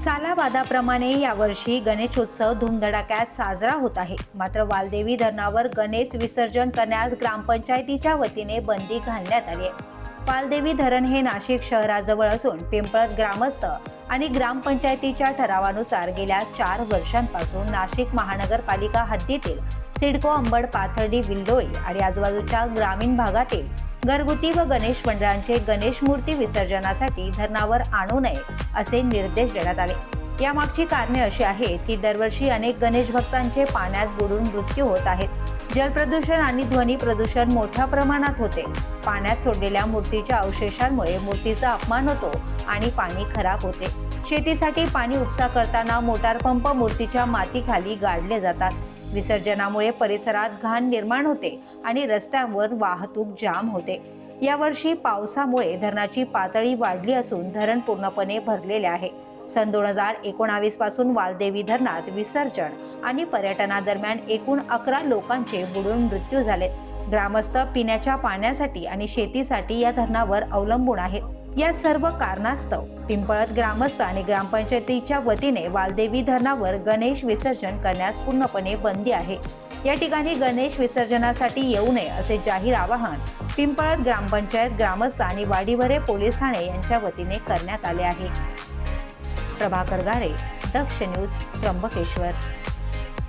सालाबादाप्रमाणे यावर्षी गणेशोत्सव धूमधडाक्यात साजरा होत आहे. मात्र वालदेवी धरणावर गणेश विसर्जन करण्यास ग्रामपंचायतीच्या वतीने बंदी घालण्यात आली आहे. वालदेवी धरण हे नाशिक शहराजवळ असून पिंपळत ग्रामस्थ आणि ग्रामपंचायतीच्या ठरावानुसार गेल्या चार वर्षांपासून नाशिक महानगरपालिका हद्दीतील सिडको अंबड पाथर्डी विल्लोळी आणि आजूबाजूच्या ग्रामीण भागातील घरगुती व गणेश मंडळांचे गणेश मूर्ती विसर्जनासाठी धरणावर आणू नये असे निर्देश देण्यात आले. यामागची कारणे अशी आहेत की दरवर्षी अनेक गणेश भक्तांचे पाण्यात बुडून मृत्यू होत आहेत. जलप्रदूषण आणि ध्वनी प्रदूषण मोठ्या प्रमाणात होते. पाण्यात सोडलेल्या मूर्तीच्या अवशेषांमुळे मूर्तीचा अपमान होतो आणि पाणी खराब होते. शेतीसाठी पाणी उपसा करताना मोटार पंप मूर्तीच्या मातीखाली गाडले जातात. विसर्जनामुळे परिसरात घाण निर्माण होते आणि रस्त्यांवर वाहतूक जाम होते. यावर्षी पावसामुळे धरणाची पातळी वाढली असून धरण पूर्णपणे भरलेले आहे. सन दोन हजार एकोणावीसपासून वालदेवी धरणात विसर्जन आणि पर्यटनादरम्यान एकूण अकरा लोकांचे बुडून मृत्यू झालेत. ग्रामस्थ पिण्याच्या पाण्यासाठी आणि शेतीसाठी या धरणावर अवलंबून आहेत. या सर्व कारणास्तव पिंपळत ग्रामस्थ आणि ग्रामपंचायतीच्या वतीने वालदेवी धरणावर गणेश विसर्जन करण्यास पूर्णपणे बंदी आहे. या ठिकाणी गणेश विसर्जनासाठी येऊ नये असे जाहीर आवाहन पिंपळत ग्रामपंचायत ग्रामस्थ आणि वाडीवरे पोलीस ठाणे यांच्या वतीने करण्यात आले आहे. प्रभाकर गारे दक्ष न्यूज त्र्यंबकेश्वर.